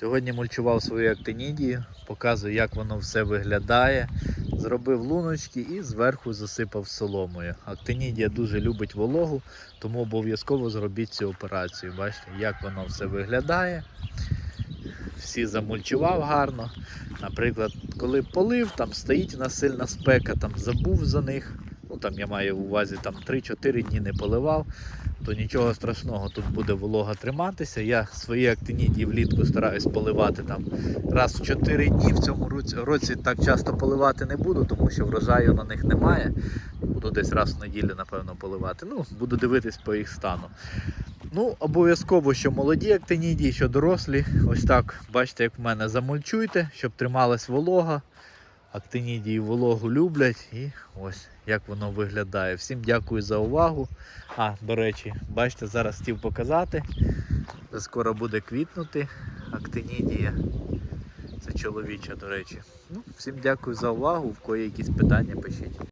Сьогодні мульчував свою актинідію, показую, як воно все виглядає. Зробив луночки і зверху засипав соломою. Актинідія дуже любить вологу, тому обов'язково зробіть цю операцію. Бачите, як воно все виглядає. Всі замульчував гарно. Наприклад, коли полив, там стоїть у нас сильна спека, там забув за них. Ну там я маю в увазі там 3-4 дні не поливав, то нічого страшного, тут буде волога триматися. Я свої актинідії влітку стараюсь поливати там раз в 4 дні. В цьому році, так часто поливати не буду, тому що врожаю на них немає. Буду десь раз в неділю, напевно, поливати. Ну, буду дивитись по їх стану. Ну, обов'язково, що молоді актинідії, що дорослі. Ось так, бачите, як в мене замульчуйте, щоб трималась волога. Актинідії вологу люблять і ось як воно виглядає. Всім дякую за увагу. А, до речі, бачите, зараз хотів показати. Скоро буде квітнути актинідія. Це чоловіча, до речі. Ну, всім дякую за увагу. В кої якісь питання пишіть.